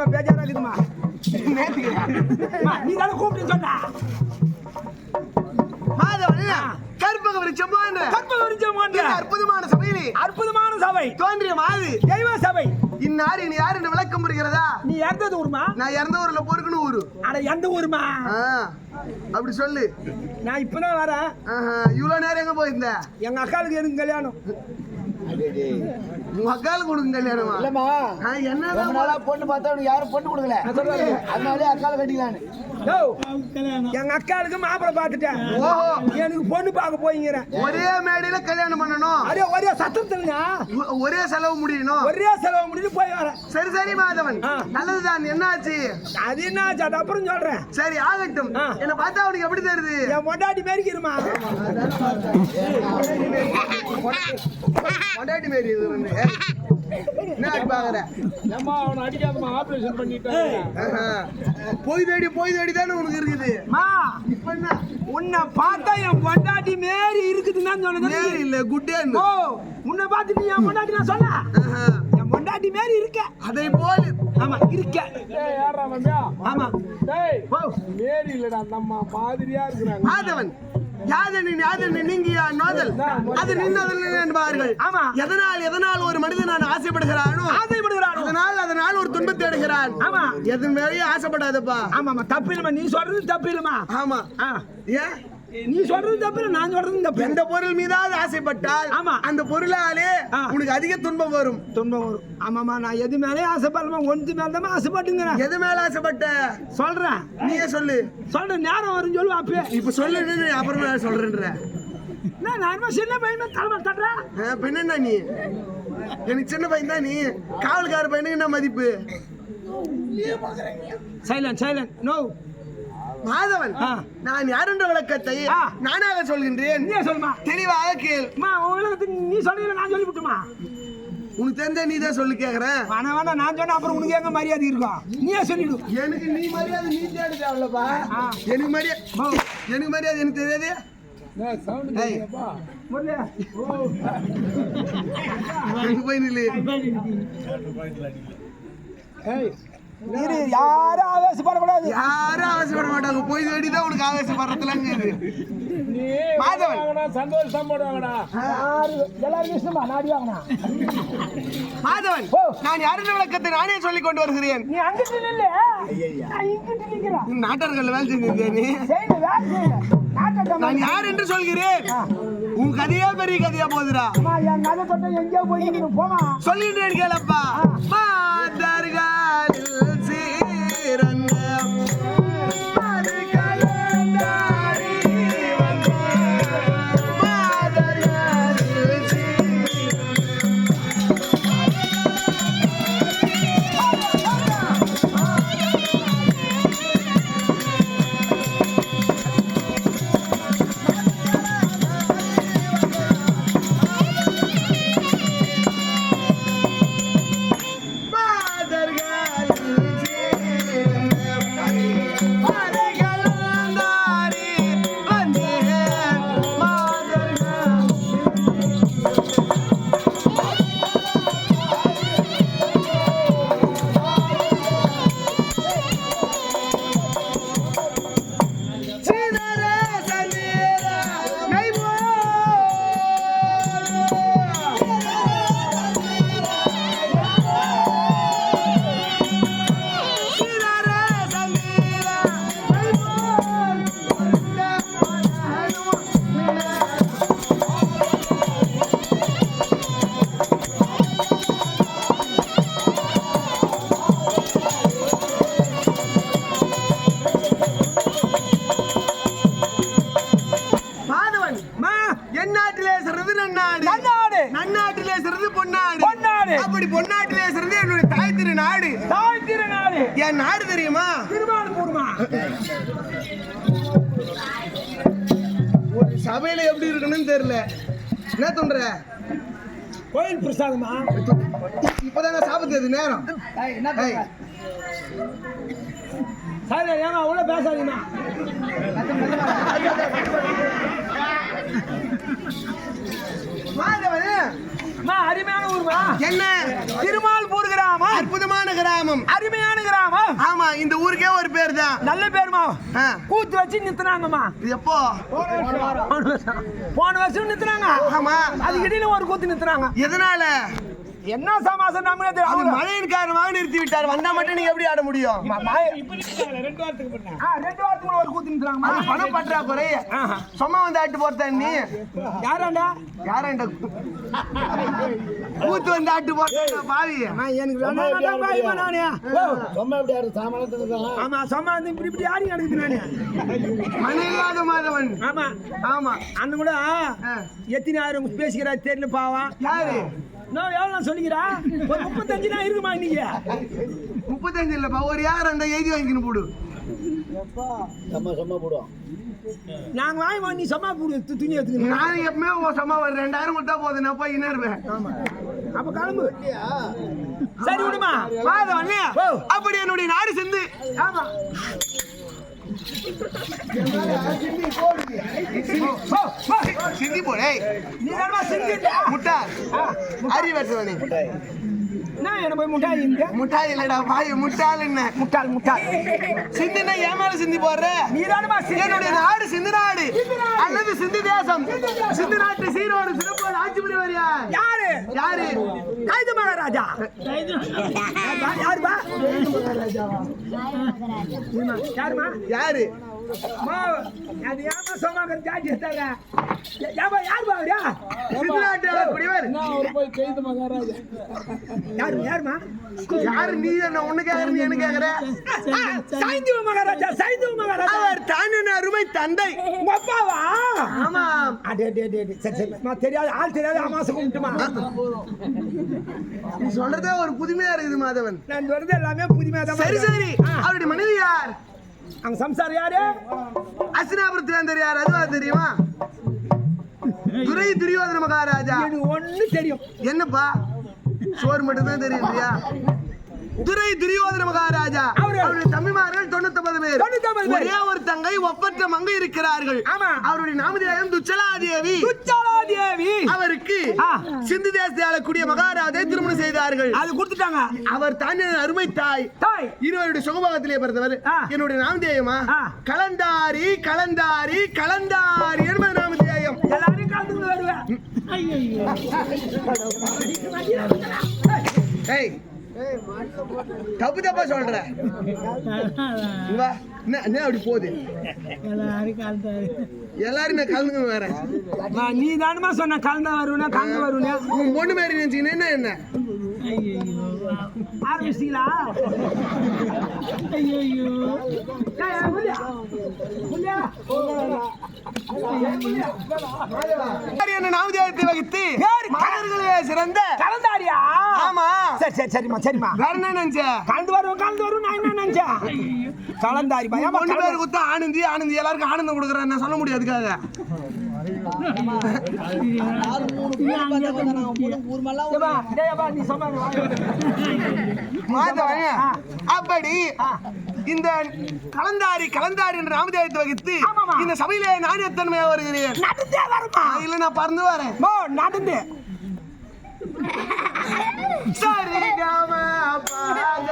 முடியாதும்மா பேஜாரா அம்மா, நீ தானே கூப்பிட்டு சொன்ன கற்பக விருட்சம் கற்பக விருட்சம் அற்புதமான சபையிலே அற்புதமான சபை தோன்றிய மாது தெய்வ சபை இன்னார் இனி யார் என்று விளக்கம் புரிகிறதா நீ இறந்தது ஊருமா நான் இறந்த ஊர்ல பொறுக்கணும் ஊரு அட எந்த ஊருமா அப்படி சொல்லு நான் இப்பதான் வரேன் இவ்வளவு நேரம் எங்க போயிருந்த எங்க அக்காளுக்கு எனக்கு கல்யாணம் அக்காளுக்கு கொடுங்க கல்யாணமா? இல்லம்மா. நாளா பொண்ணு பார்த்தா யாரும் பொண்ணு கொடுக்கல. அதனாலே அக்கால கட்டிக்கலான்னு எங்க அக்காளுக்கு மாப்பிளை பார்த்துட்டேன். ஓஹோ எனக்கு பொண்ணு பார்க்க போய்ங்கிறேன் ஒரே மேடையில கல்யாணம் பண்ணணும். அரே ஒரே சத்தத்துலங்க ஒ- ஒரே செலவு முடியணும். ஒரே செலவு முடிஞ்சு போய் வரேன். சரி சரி மாதவன். நல்லதுதான் என்னாச்சு? அது என்ன அது அப்புறம் சொல்றேன். சரி ஆகட்டும். என்ன பார்த்தா அவனுக்கு எப்படி தெரியுது? என் மொண்டாட்டி மேரிக்கிறமா கொண்டாட்டி மாரி இது வந்து. போய் தேடி போய் தேடி தானே உனக்கு இருக்குது. மா இப்ப என்ன உன்னை பார்த்தா என் பொண்டாட்டி மாரி இருக்குதுன்னு தான் சொன்னது இல்ல குட்டே ஓ உன்னை பார்த்து நீ என் பொண்டாட்டி நான் சொன்ன என் பொண்டாட்டி மாரி இருக்க. அதை போல். ஆமா இருக்க. டேய் யாரா வந்தியா ஆமா. மேரி இல்லடா அந்த அம்மா மாதிரியா இருக்கிறாங்க. மாதவன். யாதனின் யாதனின் நீங்கியா நோதல் அது நின்னதல் என்பார்கள். ஆமா. எதனால் எதனால் ஒரு மனிதன் நான் ஆசைப்படுகிறானோ ஆசைப்படுகிறானோ? அதனால் அதனால் ஒரு துன்பத்தை அடைகிறான். ஆமா. எது மேலேயும் ஆசைப்படாதப்பா. ஆமாமா தப்பு இல்லம்மா நீ சொல்றது தப்பு இல்லம்மா ஆமா ஏன்? நீ சொல்றது தப்பு நான் சொல்றது தப்பு எந்த பொருள் மீதாவது ஆசைப்பட்டால் ஆமா. அந்த பொருளாலே. உனக்கு அதிக துன்பம் வரும். துன்பம் வரும். ஆமாம்மா நான் எது மேலே ஆசைப்படலாமா ஒன்று மேலே தான் ஆசைப்பட்டுங்கிறேன். எது மேல ஆசைப்பட்ட? சொல்றேன். நீயே சொல்லு. சொல்றேன் நேரம் வரும் சொல்லுவா அப்பயே இப்ப சொல்லு அப்புறமா சொல்றேன்ற. நான் நான் சின்ன பையன் தலைமை தட்டுறேன் என்னண்ணா நீ? எனக்கு சின்ன பையன் தான் நீ. காவல்கார பையனுக்கு என்ன மதிப்பு? Silent silent no Madhavan. நான் யார் என்ற விளக்கத்தை. நானாக சொல்கின்றேன். நீயே சொல்லுமா தெளிவாக கேள். உங்களுக்கு நீ சொல்றீங்க நான் சொல்லிவிட்டுமா? உனக்கு தெரிஞ்ச நீ தான் சொல்லு கேக்குறேன் வேணா வேணா நான் சொன்னா அப்புறம் உனக்கு எங்க மரியாதை இருக்கும் நீயே சொல்லிடு. எனக்கு நீ மரியாதை நீ தேடி தேவையில்லப்பா. எனக்கு மரியாதை எனக்கு மரியாதை எனக்கு தெரியாது. போய் நில்லு. இரு யாரும் ஆவேசப்படக்கூடாது. யாரும் ஆசைப்பட மாட்டாங்க போய் தேடி தான் உனக்கு நீ மாதவன். சந்தோஷம் போடுவாங்கடா. யாரு எல்லாருக்கும் இஷ்டமா? நாடி வாங்கினா. மாதவன். நான் யார் என்ற விளக்கத்தை நானே சொல்லிக் கொண்டு வருகிறேன். நீ அங்கிட்டு நில்லு. நான் இங்கிட்டு நிக்கிறேன். நாட்டர்கள் வேலை செஞ்சிருந்தியா நீ? நான் யார் என்று சொல்கிறேன். உன் கதையே பெரிய கதையா அம்மா என் கதை தொட்ட எங்கேயோ போய் சொல்லின்றேன் கேளப்பா. மாதர்கள் era தோன்ற கோயில் பிரசாதமா? இப்பதானே சாப்பிட்டது நேரம். ஏய், என்ன? சார் ஏமா அவ்வளோ அருமையான ஊருமா. என்ன? திருமால்பூர் கிராமம். அற்புதமான கிராமம். அருமையான கிராமம் ஆமா இந்த ஊருக்கே ஒரு பேர் தான் நல்ல பேருமா? ஆ, கூத்து வச்சு நிறுத்துனாங்கம்மா இது எப்போ? போன வருஷம். நிறுத்துனாங்க ஆமா. அதுக்கு இடையில ஒரு கூத்து நிறுத்துனாங்க எதனால? என்ன சமாசம் நம்மளே அது தெரியும் மழையின் காரணமாக நிறுத்தி விட்டார். வந்தா மட்டும் நீங்க எப்படி ஆட முடியும்? ரெண்டு வாரத்துக்கு ஒரு கூத்து அது பணம் பற்றாக்குறை. ஆஹா. சும்மா வந்து ஆட்டு போறதா நீ? யாராண்டா? யாரண்ட? கூத்து வந்து ஆட்டு போறதா பாவி எனக்கு வேணாம். பாய்மா நானே சும்மா எப்படி ஆடுறது? சாமானியத்துக்கு தான். ஆமா சும்மா வந்து இப்படி இப்படி ஆடி நடக்குது நானே. மன இல்லாத மாதவன். ஆமா. ஆமா. அண்ணன் கூட ஆ. எத்தனை ஆயிரம் பேசிக்கிறா தெரியல பாவா யாரு? நான் எவ்வளோ நான் சொல்லிக்கிறா? ஒரு முப்பத்தஞ்சு தான் இருக்குமா இன்னைக்கு? முப்பத்தஞ்சு இல்லப்பா. ஒரு யார் அந்த எழுதி வாங்கிக்கணும் போடு. சும்மா சும்மா போடுவோம் நாங்க வாங்கி நீ சம்மா போடு துணி எடுத்துக்கணும் நான் எப்பவுமே உன் சம்மா ஒரு ரெண்டாயிரம் கொடுத்தா போதும். நான் போய் என்ன இருப்பேன்? ஆமா. அப்ப கிளம்பு. சரி விடுமா. ஓ. அப்படி என்னுடைய நாடு சென்று. ஆமா. சிந்தி போடே நீ முட்டா அறிவற்றவனே நான் என்ன போய் முட்டாய் இங்க முட்டாய் இல்லடா பாய் முட்டாள் என்ன முட்டாள் முட்டாள் சிந்தினா ஏமால சிந்தி போடுற நீ தானமா என்னுடைய நாடு சிந்து நாடு அல்லது சிந்து தேசம் சிந்து நாட்டு சீரோடு சிறப்போடு ஆட்சி புரிவர் யார் யாரு கைது மகாராஜா யாருப்பா யாருமா யாரு அது ஏமா எடுத்தாங்க நாட்டு ஆளக்கூடியவர் யாரு யாருமா யாரு நீ என்ன ஒண்ணு கேக்குற நீ என்ன கேக்குற? சைந்தவ மகாராஜா சைந்தவ மகாராஜா. அவர் தானின் அருமை தந்தை. அப்பாவா? ஆமா. அடே அடே அடே. சரி சரி. நான் தெரியாது ஆள் தெரியாது அமாசை கும்பிட்டுமா? நீ சொல்றதே ஒரு புதுமையா இருக்குது மாதவன். நான் வருது எல்லாமே புதுமையா தான் சரி. சரி அவருடைய மனைவி யார்? அவங்க சம்சாரம் யாரு? அசினாபுரத்து வேந்தர் யார்? அதுவா தெரியுமா? துரை துரியோதன மகாராஜா. எனக்கு ஒண்ணு தெரியும். என்னப்பா? சோறு மட்டும் தான் தெரியும் இல்லையா? துரை துரியோதன மகாராஜா. அவரு- அவருடைய தம்பிமார்கள் தொண்ணூத்தொன்பது பேர். ஒரே ஒரு தங்கை ஒப்பற்ற மங்கை இருக்கிறார்கள். அவருடைய நாமதேயம் துச்சலாதேவி. துச்சாலா தேவி அவருக்கு. சிந்து தேசத்தை ஆளக்கூடிய மகாராஜை திருமணம் செய்தார்கள். அது கொடுத்துட்டாங்க. அவர் தான் அருமை தாய். தாய். இருவருடைய சுகபாகத்திலே பிறந்தவர். என்னுடைய நாமதேயமா. கலந்தாரி கலந்தாரி கலந்தாரி என்பது நாமதேயம். எல்லாரும் கலந்து வருவேன். ஏய் தப்பு தப்பா சொல்ற. என்ன அப்படி போகுது? எல்லாரும் கலந்து வரேன் நீ தானுமா சொன்ன கலந்து வருவேன் கலந்து வருவேன் உன் பொண்ணு மாதிரி நினைச்சீங்கன்னா என்ன என்ன? ஆரம்பிச்சிங்களா நாமதேயத்தை வகித்து? மகர்களே சிறந்த கலந்தாரியா? ஆமா. சரி சரி சரிம்மா சரிம்மா. வேற என்ன நினைச்ச? கலந்து வருவோம் கலந்து வருவோம் நான் என்ன நினைச்சேன் கலந்தாரி பையன் பொண்ணு பேர் குத்தா ஆனந்தி ஆனந்தி எல்லாருக்கும் ஆனந்தம் கொடுக்குறேன் நான் சொல்ல முடியாது அப்படி இந்த கலந்தாரி கலந்தாரி என்ற நாமதேயத்தை வகித்து. இந்த சபையிலே நான் எத்தன்மையா வருகிறேன்? நடந்தே வருமா இல்ல நான் பறந்து வரேன். ஓ நடந்து. சரி கம பத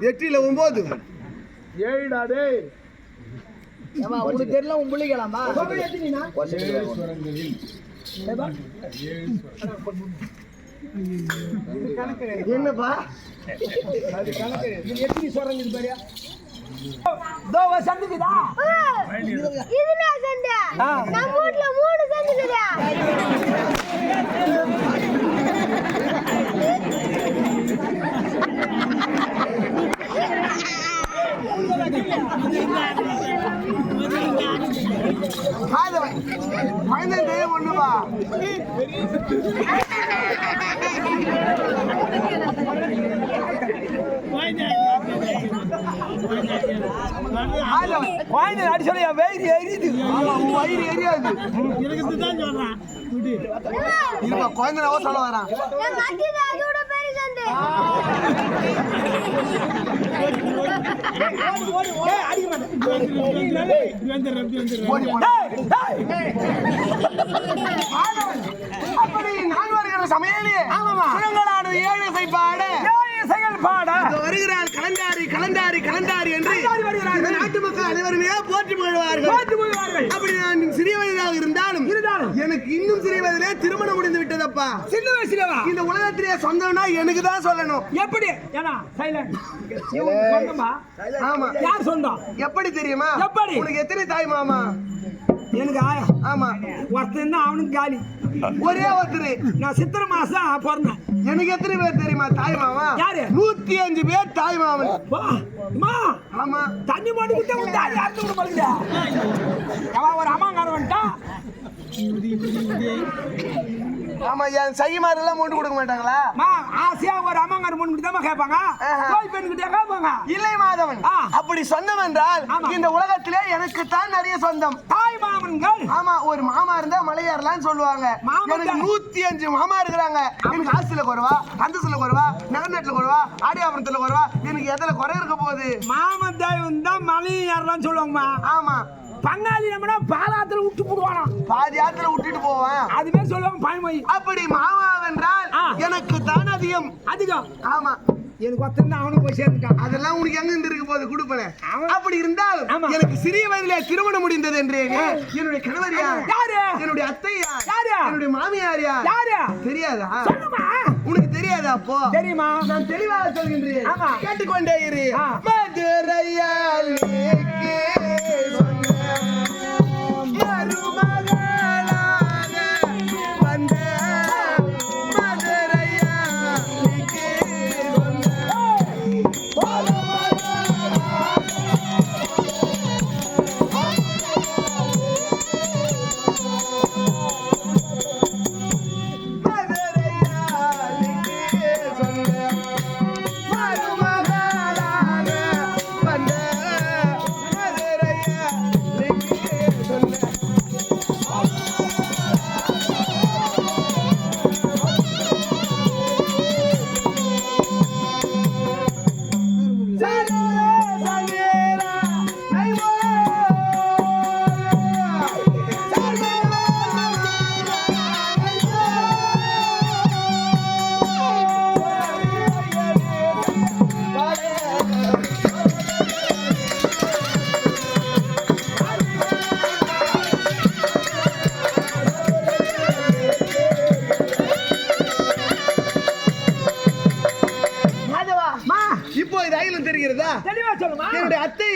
எட்டில ஒன்பது ஏழுடா டேய். ஏம்மா, உனக்கு தெரியல உன்? ஏப்பா? என்னப்பா? எத்தனை சொல்றீங்க இது பாரியா? தோ சந்துக்குதா? இதுல சண்டை நம்ம வீட்ல மூணு சண்டை பதினஞ்சு ஒண்ணுப்பா ஆதவன் வாங்கி அடி சொல்லி என் வயிறு எரியுது வயிறு எரியாது. இருப்பா குழந்தை சொல்ல வரான். அப்படி நான் வருகிற சமையலே ஆமாமா. சுரங்களானது ஏழு இசைப்பாடு ஏய், செயல் பாடா இதோ வருகிறார் கலந்தாரி கலந்தாரி கலந்தாரி என்று கலந்தாரி வருகிறார்கள். இந்த நாட்டு அனைவருமே போற்றி போய்வார்கள் அப்படி நான் சிறிய வயதாக இருந்தாலும் இருந்தாலும். எனக்கு இன்னும் சிறிய வயதிலே திருமணம் முடிந்து விட்டதப்பா. சின்ன வயசுலவா? இந்த உலகத்திலே சொந்தம்னா எனக்கு தான் சொல்லணும். எப்படி? ஏன்னா ஆமா. யார் சொந்தம்? எப்படி தெரியுமா? எப்படி? உனக்கு எத்தனை தாய் மாமா? எனக்கு ஆயா. ஆமா. ஒருத்தன் தான் அவனுக்கு காலி. ஒரே ஒருத்தர். நான் சித்திரை மாசம் பிறந்தேன். எனக்கு எத்தனை பேர் தெரியுமா தாய் மாமா? யாரு? நூத்தி அஞ்சு பேர் தாய் மாமன். ஆமா. தண்ணி மாட்டு விட்டு விட்டு அடி அறுத்து விட மாட்டேங்குதா? அவன் ஒரு அம்மாங்கார வந்துட்டா ஆமா என் சைமாரெல்லாம் மூட்டு கொடுக்க மாட்டாங்களா? ஆசையா ஒரு அம்மாங்கார பொண்ணு தான் கேட்பாங்க. போய் பெண்கிட்ட கேட்பாங்க. இல்லை மாதவன். அப்படி சொந்தம் என்றால். இந்த உலகத்திலே எனக்கு தான் நிறைய சொந்தம். தாய் மாமன்கள். ஆமா ஒரு மாமா இருந்தா மலையாறலாம்னு சொல்லுவாங்க. எனக்கு. நூத்தி அஞ்சு மாமா இருக்கிறாங்க. எனக்கு ஆஸ்தில குறவா? அந்தஸ்துல குறவா? நகர்நாட்டுல குறவா? ஆடியாபுரத்துல குறவா? எனக்கு எதுல குறை இருக்க போகுது? மாமன் தெய்வம் தான் மலையும் யாரெல்லாம் சொல்லுவாங்கம்மா. ஆமா. பங்காளி நம்மனா பாலாத்துல விட்டு போடுவானா. பாதி ஆத்துல விட்டுட்டு போவேன். அதுவே சொல்லுவாங்க பாய்மொழி. அப்படி மாமாவென்றால். எனக்கு தான் அதிகம். அதிகம். ஆமா. எனக்கு ஒருத்தன் தான் அவனுக்கு போய் சேர்ந்துட்டான். அதெல்லாம் உனக்கு எங்க இருந்து இருக்க போது? கொடுப்பேன். அப்படி இருந்தால். எனக்கு சிறிய வயதிலே திருமணம் முடிந்தது என்று. என்னுடைய கணவர் யார்? யாரு? என்னுடைய அத்தை யார்? என்னுடைய மாமியார் யார்? யாரு? தெரியாதா? சொல்லுமா. உனக்கு தெரியாதா அப்போ? தெரியுமா. நான் தெளிவாக சொல்கின்றேன். கேட்டுக்கொண்டே இரு. மதுரையாளுக்கு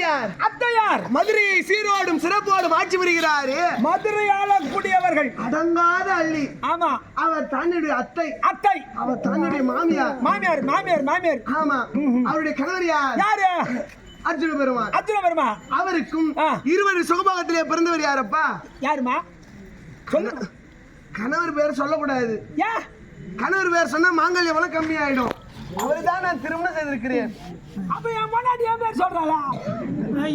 யார் அத்தையார். மதுரையை சீரோடும் சிறப்போடும் ஆட்சி வருகிறாரு மதுரையாள கூடியவர்கள் அடங்காத அள்ளி. ஆமா. அவர் தன்னுடைய அத்தை. அத்தை. அவர் தன்னுடைய மாமியார். மாமியார் மாமியார் மாமியார். ஆமா. அவருடைய கணவர் யார்? யாரு அர்ஜுன பெருமான். அர்ஜுன வருமா அவருக்கும். இருவர் சுகபாகத்திலே பிறந்தவர் யாரப்பா? யாருமா? சொல்லு கணவர் பேர் சொல்லக்கூடாது. ஏன் கணவர் பேர் சொன்னா மாங்கல்யம் கம்மி ஆயிடும் அவர்தான் நான் திருமணம் செய்திருக்கிறேன். அப்ப என் பொண்டாட்டி பேர் சொல்றாளா நீ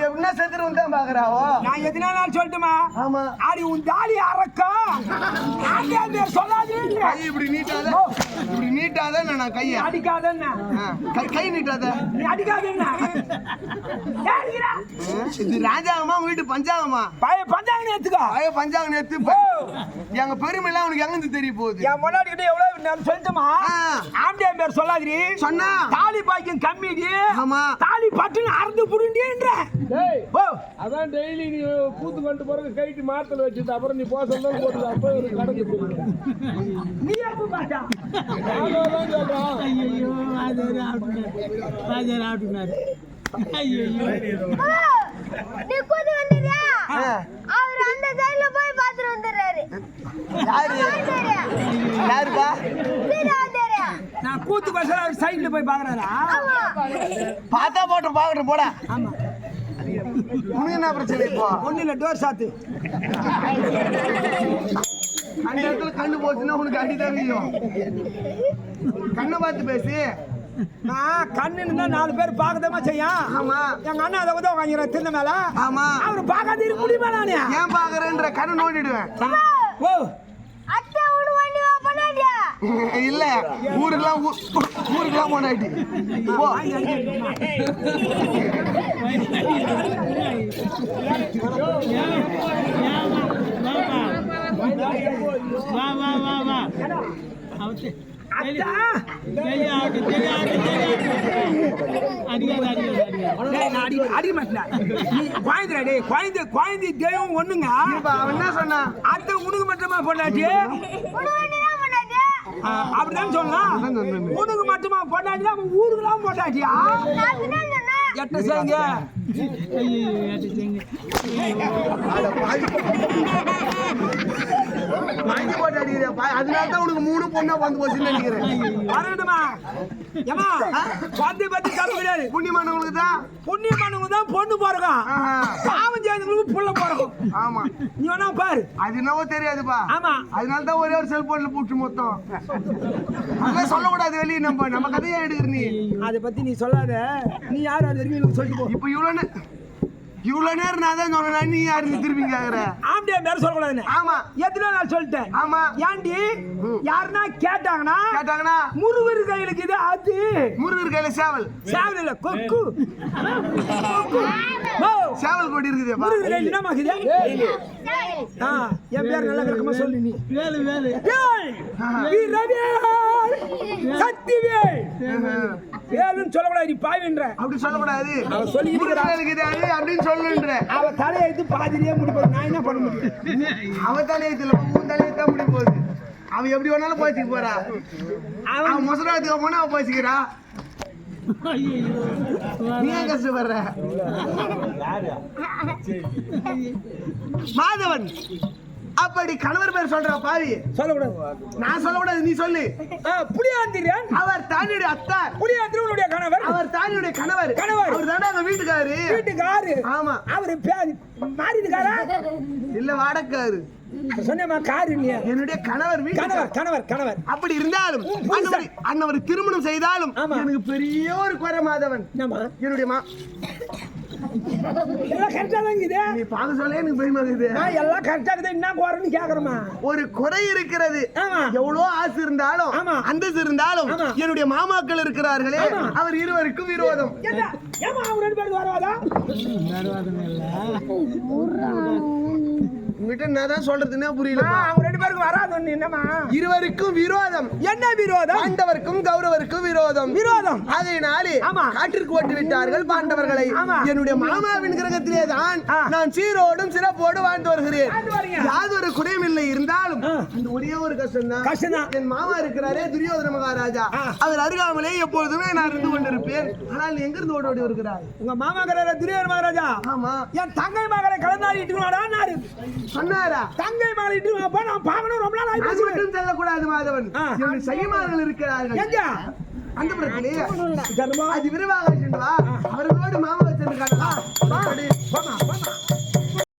எப்படின்னா செத்துருவன் தான் பாக்குறாவோ நான் எத்தனை நாள் சொல்லட்டுமா? ஆமா. ஆடி உன் தாலி அறக்கம் கை இப்படி நீட்டாத. இப்படி நீட்டாத நான் கைய? அடிக்காதன்னா ஆ, கை கை நீட்டாத. நீ அடிக்கிறா? இது ராஜாங்கமா உங்க வீட்டு பஞ்சாங்கமா பழைய பஞ்சாங்க எடுத்துக்கோ. பழைய பஞ்சாங்கம் நேத்து எங்க பெருமைலாம் உனக்கு எங்க இருந்து தெரிய போகுது? என் முன்னாடி கிட்ட எவ்வளவு நான் சொல்லட்டுமா? ஆ. ஆண்டியார் பேர் சொல்லாதீ. சொன்னா. தாலி பாக்கியம் கம்மிடி ஆமா. தாலி பட்டுன்னு அறுந்து அதான் டெய்லி நீ கூத்து கொண்டு பிறகு கைட்டு மாத்தல வச்சுட்டு அப்புறம் நீ போக சொல்ல போடுது அப்போ ஒரு கணக்கு தெரியும். நீ எப்ப பார்த்தா அதான் சொல்றான் ஐயோ வாஜர் ஆட்டுனார் வாஜர் ஆட்டுனார் ஐயோ ஓ, நீ கூத்து வந்துடுறியா? ஆ. அவர் அந்த சைடுல போய் பாத்துட்டு வந்துடுறாரு. யாரு? ஆண்டாரு. யாருப்பா. நான் கூத்து பசங்க அவர் சைடுல போய் பாக்குறாரா ஆமா. பார்த்தா போட்டோம் பாக்கட்டும் போடா. உனக்கு என்ன பிரச்சனை இப்போ? ஒண்ணு இல்ல டோர் சாத்து. அந்த இடத்துல கண்ணு போச்சுன்னா உனக்கு அடிதான் வீயும் கண்ணை பார்த்து பேசு. நான் கண்ணுன்னு தான் நாலு பேர் பார்க்கதாம செய்யும். ஆமா. எங்க அண்ணன் அதை உதவ வாங்கிறார் தின்ன மேல. ஆமா. அவர் பார்க்காத இருக்க முடியுமா நானே? ஏன் பாக்குறேன்ற கண்ணை நோண்டிடுவேன். ஓ. இல்ல ஊருக்கெல்லாம் ஊ- ஊருக்கெல்லாம் போனாட்டி போ. வா வா வா வா அவத்து குழந்தை தெய்வம் ஒண்ணுங்க அவன் என்ன சொன்னான்? அத்தை உனக்கு மட்டுமா பொண்டாட்டி உனக்கு வண்டி தான் பண்ணாடியா ஆ, அப்படிதான் சொல்லலாம் உனக்கு மட்டுமா பொண்டாட்டி அவன் ஊருக்குலாம் பொண்டாட்டியா? எட்ட செய்யுங்க. அது செய்யுங்க வாங்கி போட்டு அடிக்கிறியா பா- அதனால தான் உனக்கு மூணு பொண்ணா வந்து போச்சுன்னு நினைக்கிறேன். வரட்டுமா? ஏமா பத்தி பத்தி கதை கிடையாது. புண்ணியமானவங்களுக்கு தான் புண்ணியமானவங்க தான் பொண்ணு ஆஹா. பாவம் செய்யறவங்களுக்கு புள்ள பிறக்கும். ஆமா. நீ வேணா பாரு. அது என்னவோ தெரியாதுப்பா. ஆமா. அதனால தான் ஒரே ஒரு செல்போன்ல போட்டு மொத்தம். அதெல்லாம் சொல்லக்கூடாது வெளியே நம்ம நம்ம கதையை எடுக்கிற நீ. அதை பத்தி நீ சொல்லாத. நீ யார் அது வரைக்கும் சொல்லிட்டு போ. இப்ப இவ்வளவு நே- இவ்வளவு நேரம் நான் தான் சொன்னேன் நீ யாருன்னு திரும்பி கேக்குற? ஆம்பியா பேர் சொல்லக்கூடாதுன்னு. ஆமா. எத்தனை நாள் சொல்லிட்டேன்? ஆமா. ஏண்டி? யாருன்னா கேட்டாங்கன்னா கேட்டாங்கன்னா? முருகர் கையிலுக்கு இது அது. முருகர் கையில சேவல். சேவல் இல்ல கொக்கு. சேவல் கொடி இருக்குதேப்பா முருகர் கையில் என்ன மாக்குது ஆ, என் பேர் நல்ல விளக்கமா சொல்லு நீ. வேலு வேலு. ஏய், வேலுன்னு சொல்லக்கூடாது நீ பாவின்ற அப்படி சொல்லக்கூடாது. அவன். கையில இருக்குது அது அப்படின்னு சொல்லுன்ற. அவ தலையை எடுத்து பாதிரியே நான் என்ன பண்ண முடியும்? அவன் உன் தலையை தான் முடி போகுது. அவன் எப்படி வேணாலும் போச்சுக்க போறா. அவன் முசராத்துக்கு போனா அவன் போச்சுக்கிறா ஐயோ நீ ஏன் கஷ்டப்படுற? மாதவன். அப்படி கணவர் பேர் சொல்ற பாவி. சொல்லக்கூடாது. நான் சொல்லக்கூடாது நீ சொல்லு. ஆ, புளியாந்திரன் அவர் தானியுடைய அத்தார். புளியாந்திரனுடைய கணவர். அவர் தானியுடைய கணவர். கணவர். அவர் தானே எங்க வீட்டுக்காரு? வீட்டுக்காரு. ஆமா. அவரு பேரு மாறிதுக்காரா இல்ல வாடக்காரு சொன்னேமா காரு இல்லையா என்னுடைய கணவர் கணவர் கணவர் கணவர். அப்படி இருந்தாலும் அன்னவரை அன்னவரை திருமணம் செய்தாலும். எனக்கு பெரிய ஒரு குறை மாதவன். என்னுடைய மா எல்லாம் கரெக்டா தான் இருக்குது நீ பார்க்க சொல்ல எனக்கு பயமா இருக்குது நான் எல்லாம் கரெக்டா இருக்குது. என்ன குறைன்னு கேக்குறமா ஒரு குறை இருக்கிறது. ஆமா. எவ்வளவு ஆசை இருந்தாலும் ஆமா. அந்தஸ்து இருந்தாலும். என்னுடைய மாமாக்கள் இருக்கிறார்களே. அவர் இருவருக்கும் விரோதம். என்ன ஏமா அவங்க ரெண்டு பேருக்கு வராதா வருவாதம் உங்ககிட்ட நான் தான் சொல்றதுன்னே புரியல அவங்க ரெண்டு பேருக்கு என்னமா இருவருக்கும் விரோதம். என்ன விரோதம்? பாண்டவருக்கும் கௌரவருக்கும் விரோதம். விரோதம். அதனாலே ஆமா. காட்டிற்கு ஓட்டு விட்டார்கள் பாண்டவர்களை. என்னுடைய மாமாவின் கிரகத்திலே தான். நான் சீரோடும் சிறப்போடு வாழ்ந்து வருகிறேன். வரீங்க. யாதொரு குறையும் இல்லை இருந்தாலும் ஆ. அந்த ஒரே ஒரு கஷ்டம் தான். என் மாமா இருக்கிறாரே துரியோதன மகாராஜா. அவர் அருகாமலே எப்பொழுதுமே நான் இருந்து கொண்டிருப்பேன். ஆனால் எங்க இருந்து ஓடி ஓடி வருகிறார் உங்க மாமா கரையில துரியோதன மகாராஜா. ஆமா. என் தங்கை மகளை கலந்தாடி இட்டு வாடான்னாரு சொன்னாரா? தங்கை மகளை இட்டு நான் பார்க்கணும் ரொம்ப நாள் அவமானமாய் மட்டும் செல்லக்கூடாது மாதவன். இவன் இருக்கிறார்கள். அந்த படத்திலே அது விரிவாக சென்றவா அவர்களோடு மாமா சென்று காட்டலாம்